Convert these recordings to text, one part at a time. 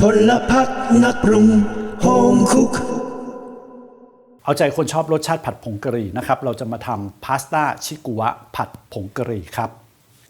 พลพักนักปรุงโฮมคุก เอาใจคนชอบรสชาติผัดผงกะหรี่นะครับ เราจะมาทำพาสต้าชิกุวะผัดผงกะหรี่ครับ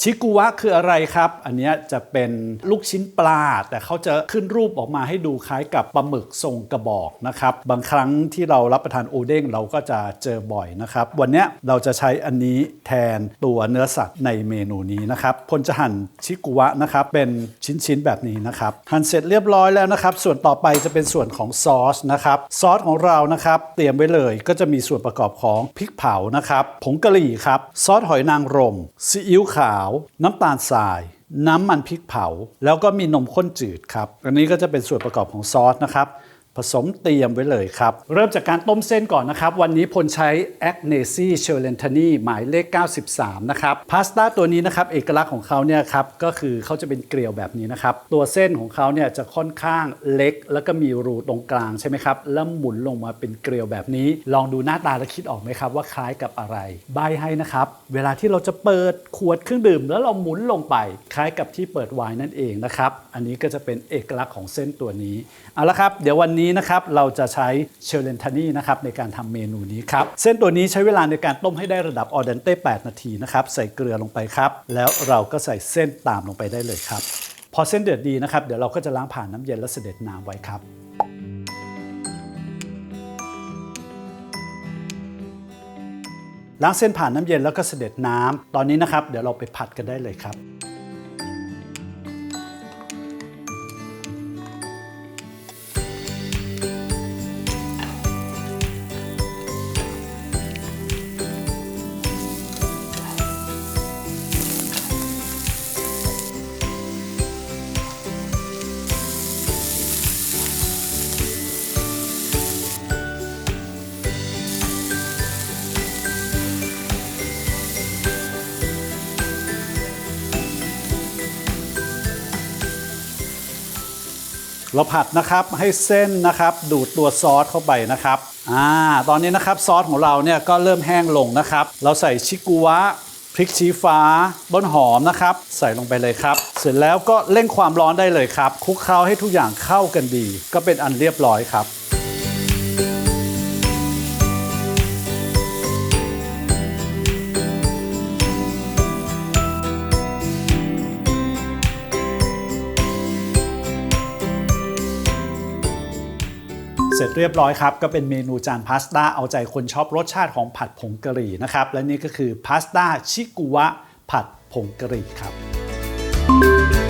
ชิกุวะคืออะไรครับ อันนี้จะเป็นลูกชิ้นปลา แต่เขาจะขึ้นรูปออกมาให้ดูคล้ายกับปลาหมึกทรงกระบอกนะครับ บางครั้งที่เรารับประทานโอเด้งเราก็จะเจอบ่อยนะครับ วันนี้เราจะใช้อันนี้แทนตัวเนื้อสัตว์ในเมนูนี้นะครับพลจะหั่นชิกุวะนะครับ เป็นชิ้นๆแบบนี้นะครับ หั่นเสร็จเรียบร้อยแล้วนะครับ ส่วนต่อไปจะเป็นส่วนของซอสนะครับ ซอสของเรานะครับ เตรียมไว้เลยก็จะมีส่วนประกอบของพริกเผานะครับ ผงกะหรี่ครับ ซอสหอยนางรม ซีอิ๊วขาวน้ำตาลทราย น้ำมันพริกเผา แล้วก็มีนมข้นจืดครับ อันนี้ก็จะเป็นส่วนประกอบของซอสนะครับ ผสมเตรียมไว้เลยครับ เริ่มจากการต้มเส้นก่อนนะครับ วันนี้พลใช้แอคเนซี่เชลเลนทานีหมายเลข 93 นะครับ พาสต้าตัวนี้นะครับ เอกลักษณ์ของเขาเนี่ยครับ ก็คือเขาจะเป็นเกลียวแบบนี้นะครับ ตัวเส้นของเขาเนี่ยจะค่อนข้างเล็ก แล้วก็มีรูตรงกลางใช่ไหมครับ แล้วหมุนลงมาเป็นเกลียวแบบนี้ ลองดูหน้าตาแล้วคิดออกไหมครับว่าคล้ายกับอะไร ใบให้นะครับ เวลาที่เราจะเปิดขวดเครื่องดื่ม แล้วเราหมุนลงไป คล้ายกับที่เปิดไวน์นั่นเองนะครับ อันนี้ก็จะเป็นเอกลักษณ์ของเส้นตัวนี้ เอาละครับ เดี๋ยววันนี้นะครับเราจะใช้เชลเลนทานีนะครับในการทำเมนูนี้ครับ เส้นตัวนี้ใช้เวลาในการต้มให้ได้ระดับออเดนเต้8นาทีนะครับใส่เกลือลงไปครับ แล้วเราก็ใส่เส้นตามลงไปได้เลยครับ พอเส้นเดือดดีนะครับเดี๋ยวเราก็จะล้างผ่านน้ำเย็นและเสด็จน้ำไว้ครับล้างเส้นผ่านน้ำเย็นแล้วก็เสด็จน้ำตอนนี้นะครับเดี๋ยวเราไปผัดกันได้เลยครับ เราผัดนะครับให้เส้นนะครับ ดูดตัวซอสเข้าไปนะครับอ่าตอนนี้นะครับซอสของเราเนี่ยก็เริ่มแห้งลงนะครับ เราใส่ชิกุวะพริกชี้ฟ้าต้นหอมนะครับ ใส่ลงไปเลยครับ เสร็จแล้วก็เร่งความร้อนได้เลยครับคลุกเคล้าให้ทุกอย่างเข้ากันดี ก็เป็นอันเรียบร้อยครับ สร็จเรียบร้อยครับ ก็เป็นเมนูจานพาสต้าเอาใจคนชอบรสชาติของผัดผงกะหรี่นะครับ และนี่ก็คือพาสต้าชิกุวะผัดผงกะหรี่ครับ